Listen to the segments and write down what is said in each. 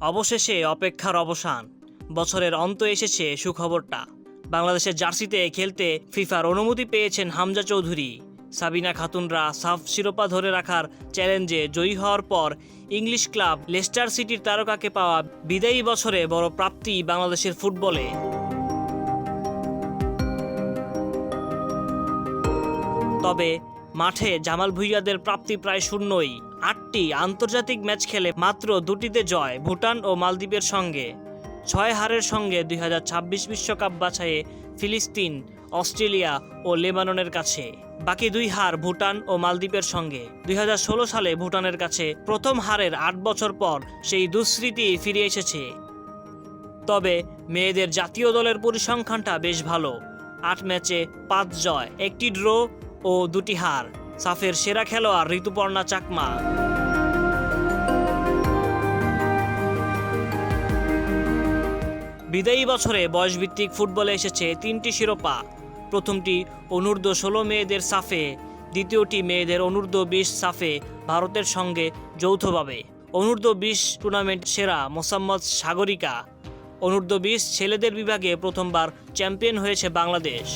অবশেষে অপেক্ষার অবসান। বছরের অন্ত এসেছে সুখবরটা। বাংলাদেশের জার্সিতে খেলতে ফিফার অনুমতি পেয়েছেন হামজা চৌধুরী। সাবিনা খাতুনরা সাফ শিরোপা ধরে রাখার চ্যালেঞ্জে জয়ী হওয়ার পর ইংলিশ ক্লাব লেস্টার সিটির তারকাকে পাওয়া বিদায়ী বছরে বড় প্রাপ্তি বাংলাদেশের ফুটবলে। তবে মাঠে জামাল ভুইয়াদের প্রাপ্তি প্রায় শূন্যই। আটটি আন্তর্জাতিক ম্যাচ খেলে মাত্র দুটিতে জয় ভুটান ও মালদ্বীপের সঙ্গে। ছয় হারের সঙ্গে দুই বিশ্বকাপ বাছাইয়ে ফিলিস্তিন, অস্ট্রেলিয়া ও লেবাননের কাছে। বাকি দুই হার ভুটান ও মালদ্বীপের সঙ্গে। দুই হাজার ষোলো সালে ভুটানের কাছে প্রথম হারের আট বছর পর সেই দুঃস্মৃতি ফিরে এসেছে। তবে মেয়েদের জাতীয় দলের পরিসংখ্যানটা বেশ ভালো। আট ম্যাচে পাঁচ জয়, একটি ড্র ও দুটি হার। সাফের সেরা খেলোয়াড় ঋতুপর্ণা চাকমা। বিদায়ী বছরে বয়সভিত্তিক ফুটবলে এসেছে তিনটি শিরোপা। প্রথমটি অনূর্ধ্ব ষোলো মেয়েদের সাফে, দ্বিতীয়টি মেয়েদের অনূর্ধ্ব বিশ সাফে ভারতের সঙ্গে যৌথভাবে। অনূর্ধ্ব বিশ টুর্নামেন্ট সেরা মোসাম্মদ সাগরিকা। অনূর্ধ্ব বিশ ছেলেদের বিভাগে প্রথমবার চ্যাম্পিয়ন হয়েছে বাংলাদেশ।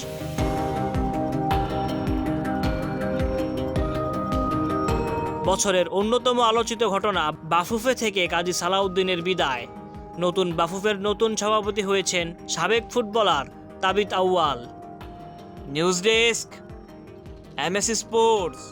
বছরের অন্যতম আলোচিত ঘটনা বাফুফে থেকে কাজী সালাউদ্দিনের বিদায়। নতুন বাফুফের নতুন সভাপতি হয়েছেন সাবেক footballer Tabith Awal. News desk, MAC sports.